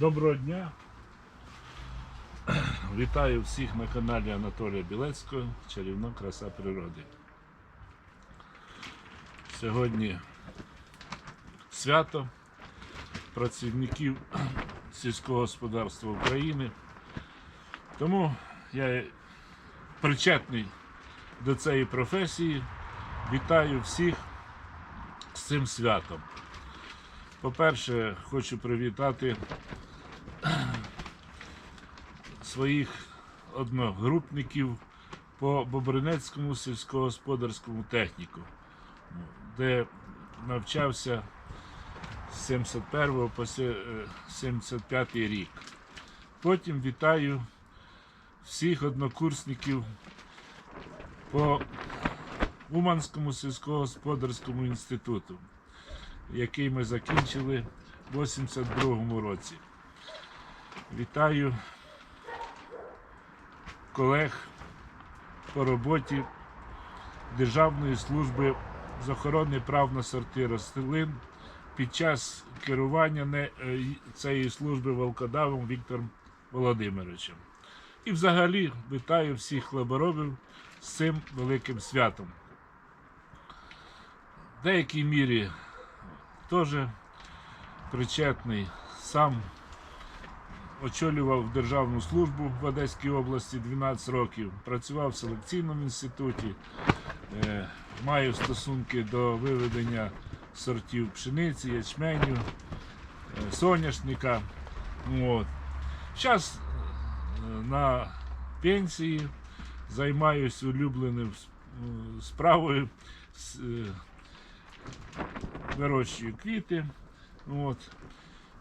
Доброго дня. Вітаю всіх на каналі Анатолія Білецького Чарівна краса природи. Сьогодні свято працівників сільського господарства України. Тому я причетний до цієї професії. Вітаю всіх з цим святом. По-перше, хочу привітати своїх одногрупників по Бобринецькому сільськогосподарському техніку, де навчався з 71 по се- е, 75 рік. Потім вітаю всіх однокурсників по Уманському сільськогосподарському інституту, який ми закінчили в 82-му році. Вітаю колег по роботі Державної служби з охорони прав на сорти рослин під час керування е, цієї служби волкодавом Віктором Володимировичем. І взагалі вітаю всіх хлеборобів з цим великим святом. В деякій мірі теж причетний сам очолював державну службу в Одеській області 12 років, працював в селекційному інституті, е, маю стосунки до виведення сортів пшениці, ячменю, е, соняшника. От. Зараз на пенсії займаюся улюбленим е, справою, е, вирощую квіти. От.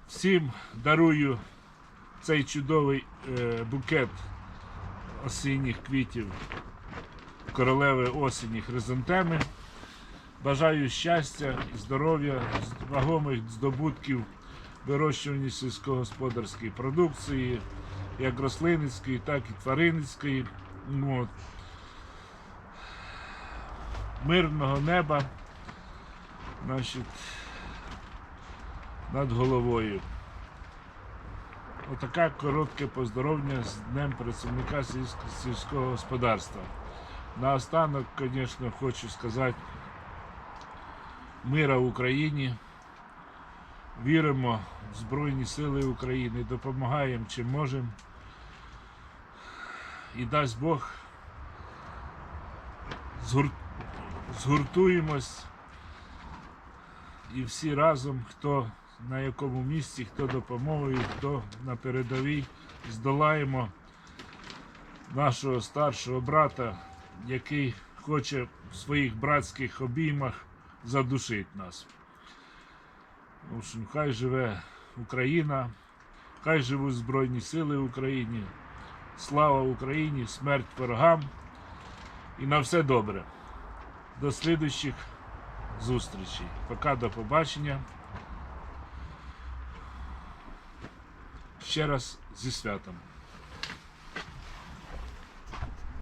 Всім дарую цей чудовий е, букет осінніх квітів королеви осені хризантеми. Бажаю щастя здоров'я, вагомих здобутків вирощуванні сільськогосподарської продукції, як рослинницької, так і тваринницької. От. Мирного неба значить, над головою. Отаке коротке поздоровлення з Днем працівника сільського господарства. Наостанок, звісно, хочу сказати мира в Україні. Віримо в Збройні Сили України, допомагаємо чим можемо. І дасть Бог згур... згуртуємось і всі разом, хто на якому місці, хто допомогою, хто на передовій, здолаємо нашого старшого брата, який хоче в своїх братських обіймах задушити нас. В общем, хай живе Україна, хай живуть Збройні Сили України. Слава Україні, смерть ворогам і на все добре. До слідуючих зустрічей. Пока до побачення. Ще раз зі святом.